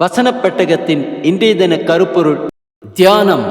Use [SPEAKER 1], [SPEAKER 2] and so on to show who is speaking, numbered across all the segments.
[SPEAKER 1] வசனப்பெட்டகத்தின் இன்றைய தின கருப்பொருள் தியானம்.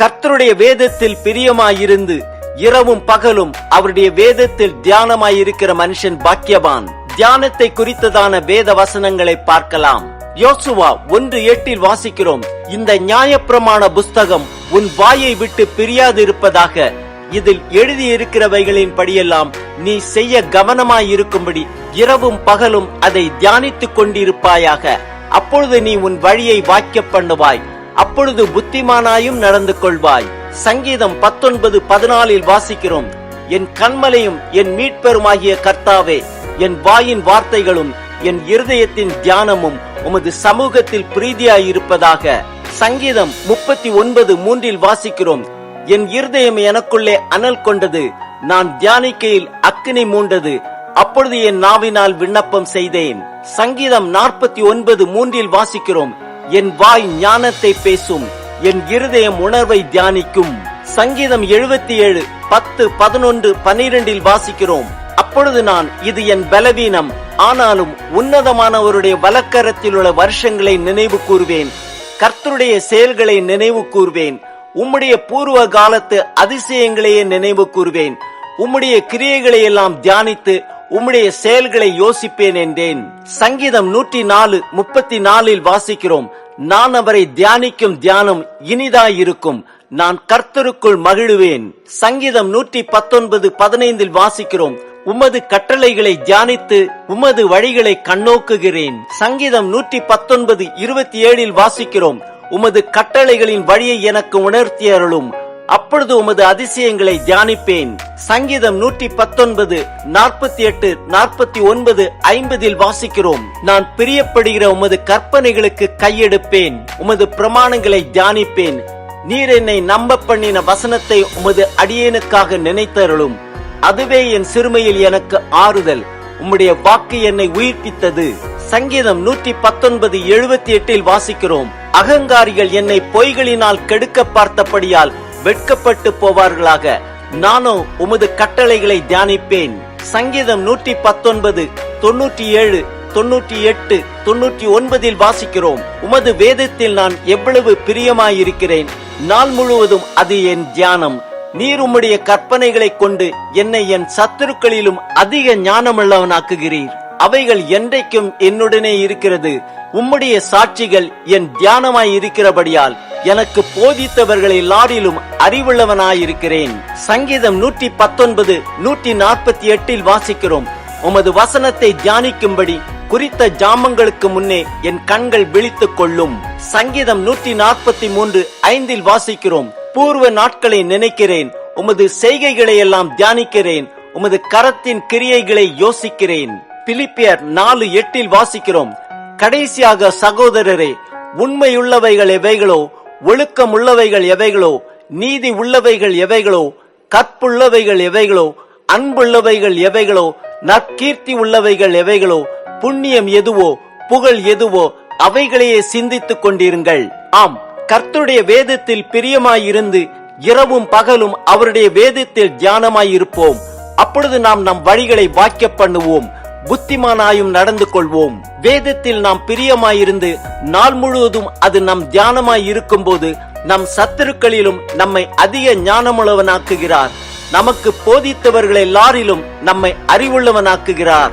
[SPEAKER 2] கர்த்தருடைய வேதத்தில் பிரியமாயிருந்து இரவும் பகலும் அவருடைய வேதத்தில் தியானமாயிருக்கிற மனுஷன் பாக்கியவான். தியானத்தை குறித்ததான வேத வசனங்களை பார்க்கலாம். யோசுவா ஒன்று எட்டில் வாசிக்கிறோம். இந்த நியாயப்பிரமாண புஸ்தகம் உன் வாயை விட்டு பிரியாதிருப்பதாக இதில் எழுதியிருக்கிறவைகளின் படியெல்லாம் நீ செய்ய கவனமாயிருக்கும்படி இரவும் பகலும் அதை தியானித்துக் கொண்டிருப்பாயாக. அப்பொழுது நீ உன் வழியை வாக்கிய பண்ணுவாய். அப்பொழுது புத்திமானாயும் நடந்து கொள்வாய். சங்கீதம் பத்தொன்பது பதினாலில் வாசிக்கிறோம். என் கண்மலையும் என் மீட்பெருமாகிய கர்த்தாவே என் வாயின் வார்த்தைகளும் என் இருதயத்தின் தியானமும் உமது சமூகத்தில் பிரீதியாயிருப்பதாக சங்கீதம் முப்பத்தி ஒன்பது மூன்றில் வாசிக்கிறோம். என் இருதயம் எனக்குள்ளே அனல் கொண்டது. நான் தியானிக்கையில் அக்கினி மூண்டது. அப்பொழுது என் நாவினால் விண்ணப்பம் செய்தேன். சங்கீதம் நாற்பத்தி ஒன்பது மூன்றில் வாசிக்கிறோம். என் வாய் ஞானத்தை பேசும். என் இருதயம் உணர்வை தியானிக்கும். சங்கீதம் எழுபத்தி ஏழு பத்து பதினொன்று பனிரெண்டில் வாசிக்கிறோம். அப்பொழுது நான் இது என் பலவீனம். ஆனாலும் உன்னதமானவருடைய வலக்கரத்தில் உள்ள வருஷங்களை நினைவு கூறுவேன் கர்த்தருடைய செயல்களை நினைவு கூறுவேன் உம்முடைய பூர்வ காலத்து அதிசயங்களையே நினைவு கூறுவேன் உம்முடைய கிரியைகளை எல்லாம் தியானித்து உம்முடைய செயல்களை யோசிப்பேன் என்றேன். சங்கீதம் நூற்றி நாலு முப்பத்தி நாலில் வாசிக்கிறோம். நான் அவரை தியானிக்கும் தியானம் இனிதாயிருக்கும். நான் கர்த்தருக்குள் மகிழுவேன். சங்கீதம் நூற்றி பத்தொன்பது பதினைந்தில் வாசிக்கிறோம். உமது கட்டளைகளை தியானித்து உமது வழிகளை கண்ணோக்குகிறேன். சங்கீதம் நூற்றி பத்தொன்பது இருபத்தி ஏழில் வாசிக்கிறோம். உமது கட்டளைகளின் வழியை எனக்கு உணர்த்தி அருளும் அப்பொழுது உமது அதிசயங்களை தியானிப்பேன். சங்கீதம் நூற்றி பத்தொன்பது நாற்பத்தி எட்டு நாற்பத்தி ஒன்பது ஐம்பதில் வாசிக்கிறோம். நான் பிரியப்படுகிற உமது கற்பனைகளுக்கு கையெடுப்பேன். உமது பிரமாணங்களை தியானிப்பேன். நீர் என்னை நம்ப பண்ணின வசனத்தை உமது அடியேனுக்காக நினைத்தருளும். அதுவே என் சிறுமையில் எனக்கு ஆறுதல். உம்முடைய வாக்கு என்னை உயிர்ப்பித்தது. சங்கீதம் நூற்றி பத்தொன்பது எழுபத்தி எட்டில் வாசிக்கிறோம். அகங்காரிகள் என்னை பொய்களினால் கெடுக்க பார்த்தபடியால் வெட்கப்பட்டு போவார்களாக. நானோ உமது கட்டளைகளை தியானிப்பேன். சங்கீதம் நூற்றி பத்தொன்பது தொன்னூற்றி ஏழு தொன்னூற்றி எட்டு தொன்னூற்றி ஒன்பதில் வாசிக்கிறோம். உமது வேதத்தில் நான் எவ்வளவு பிரியமாயிருக்கிறேன். நாள் முழுவதும் அது என் தியானம். நீர் உம்முடைய கற்பனைகளை கொண்டு என்னை என் சத்துருக்களிலும் அதிக ஞானமுள்ளவனாக்குகிறீர். அவைகள் என்றைக்கும் என்னுடனே இருக்கிறது. உம்முடைய சாட்சிகள் என் தியானமாய் இருக்கிறபடியால் எனக்கு போதித்தவர்கள் எல்லாரிலும் அறிவுள்ளவனாயிருக்கிறேன். சங்கீதம் நூற்றி பத்தொன்பது நூற்றி நாற்பத்தி எட்டில் வாசிக்கிறோம். உமது வசனத்தை தியானிக்கும்படி குறித்த ஜாமங்களுக்கு முன்னே என் கண்கள் விழித்துக் கொள்ளும். சங்கீதம் நூற்றி நாற்பத்தி மூன்று ஐந்தில் வாசிக்கிறோம். பூர்வ நாட்களை நினைக்கிறேன் உமது செய்கைகளை எல்லாம் தியானிக்கிறேன் உமது கரத்தின் கிரியைகளை யோசிக்கிறேன். பிலிப்பியர் நாலு எட்டில் வாசிக்கிறோம். கடைசியாக சகோதரரே உண்மையுள்ளவைகள் எவைகளோ ஒழுக்கம் உள்ளவைகள் எவைகளோ நீதி உள்ளவைகள் எவைகளோ கற்புள்ளவைகள் எவைகளோ அன்புள்ளவைகள் எவைகளோ நற்கீர்த்தி உள்ளவைகள் எவைகளோ புண்ணியம் எதுவோ புகழ் எதுவோ அவைகளையே சிந்தித்துக் கொண்டிருங்கள். ஆம் கர்த்துடைய வேதத்தில் பிரியமாயிருந்து இரவும் பகலும் அவருடைய வேதத்தில் தியானமாயிருப்போம். அப்பொழுது நாம் நம் வழிகளை வாக்கிய பண்ணுவோம். புத்திமானாயும் நடந்து கொள்வோம். வேதத்தில் நாம் பிரியமாயிருந்து நாள் முழுவதும் அது நம் தியானமாய் இருக்கும் போது நம் சத்துருக்களிலும் நம்மை அதிக ஞானமுள்ளவனாக்குகிறார். நமக்கு போதித்தவர்கள் எல்லாரிலும் நம்மை அறிவுள்ளவனாக்குகிறார்.